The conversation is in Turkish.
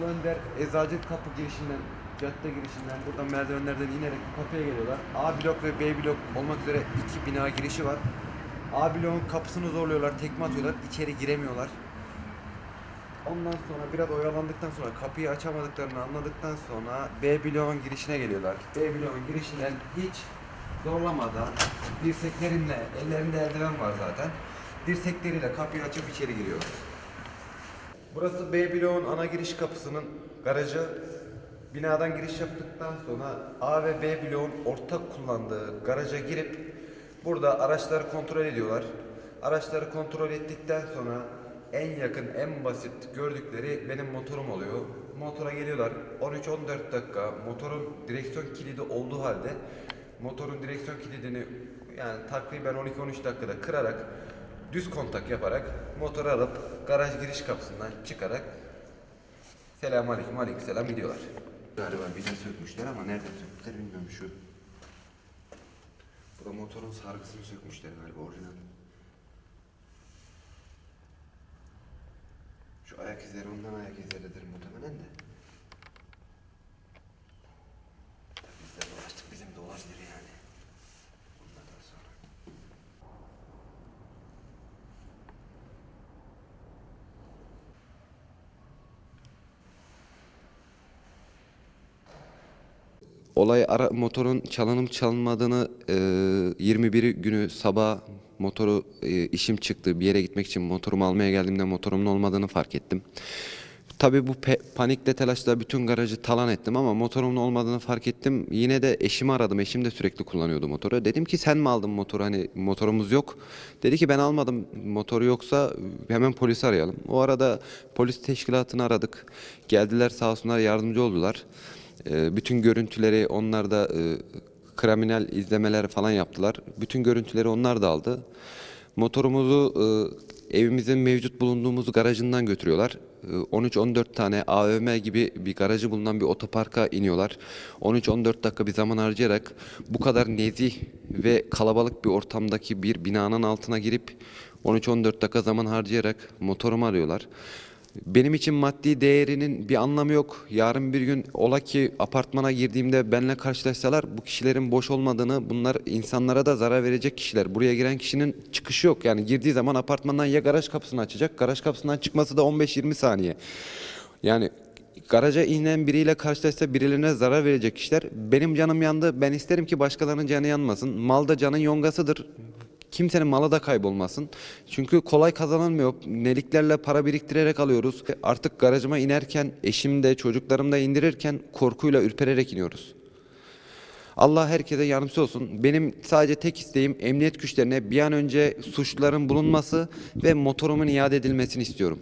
Ulu Önder Eczacı Kapı girişinden, cadde girişinden, buradan merdivenlerden inerek bu kapıya geliyorlar. A blok ve B blok olmak üzere iki bina girişi var. A bloğun kapısını zorluyorlar, tekme atıyorlar, içeri giremiyorlar. Ondan sonra biraz oyalandıktan sonra kapıyı açamadıklarını anladıktan sonra B bloğun girişine geliyorlar. B bloğun girişinden hiç zorlamadan dirseklerinle, ellerinde eldiven var zaten. Dirsekleriyle kapıyı açıp içeri giriyorlar. Burası B bloğun ana giriş kapısının garajı. Binadan giriş yaptıktan sonra A ve B bloğun ortak kullandığı garaja girip burada araçları kontrol ediyorlar. Araçları kontrol ettikten sonra en yakın, en basit gördükleri benim motorum oluyor. Motora geliyorlar. 13-14 dakika motorun direksiyon kilidi olduğu halde motorun direksiyon kilidini yani takriben 12-13 dakikada kırarak düz kontak yaparak motoru alıp garaj giriş kapısından çıkarak Selamun aleyküm aleyküm selam gidiyorlar. Galiba bir sökmüşler ama nereden sökmüşler bilmiyorum şu. Burada motorun sargısını sökmüşler galiba orijinal. Şu ayak izleri ondan ayak izleridir muhtemelen de. Tabii biz de dolaştık bizim dolaştır yani. Ondan sonra. Olay ara, motorun çalınıp çalınmadığını e, 21 günü sabah motoru e, işim çıktı bir yere gitmek için motorumu almaya geldiğimde motorumun olmadığını fark ettim. Tabii bu panikle telaşla bütün garajı talan ettim ama motorumun olmadığını fark ettim. Yine de eşimi aradım. Eşim de sürekli kullanıyordu motoru. Dedim ki sen mi aldın motoru? Hani motorumuz yok. Dedi ki ben almadım. Motoru yoksa hemen polisi arayalım. O arada polis teşkilatını aradık. Geldiler sağ olsunlar yardımcı oldular. Ee, bütün görüntüleri onlar da e, kriminal izlemeler falan yaptılar. Bütün görüntüleri onlar da aldı. Motorumuzu e, evimizin mevcut bulunduğumuz garajından götürüyorlar. E, 13-14 tane AVM gibi bir garajı bulunan bir otoparka iniyorlar. 13-14 dakika bir zaman harcayarak bu kadar nezih ve kalabalık bir ortamdaki bir binanın altına girip 13-14 dakika zaman harcayarak motorumu arıyorlar. Benim için maddi değerinin bir anlamı yok. Yarın bir gün ola ki apartmana girdiğimde benimle karşılaşsalar bu kişilerin boş olmadığını, bunlar insanlara da zarar verecek kişiler. Buraya giren kişinin çıkışı yok. Yani girdiği zaman apartmandan ya garaj kapısını açacak, garaj kapısından çıkması da 15-20 saniye. Yani garaja inen biriyle karşılaşsa birilerine zarar verecek kişiler. Benim canım yandı. Ben isterim ki başkalarının canı yanmasın. Mal da canın yongasıdır. Kimsenin malı da kaybolmasın. Çünkü kolay kazanılmıyor. Neliklerle para biriktirerek alıyoruz. Artık garajıma inerken, eşim de çocuklarım da indirirken korkuyla ürpererek iniyoruz. Allah herkese yardımcısı olsun. Benim sadece tek isteğim emniyet güçlerine bir an önce suçluların bulunması ve motorumun iade edilmesini istiyorum.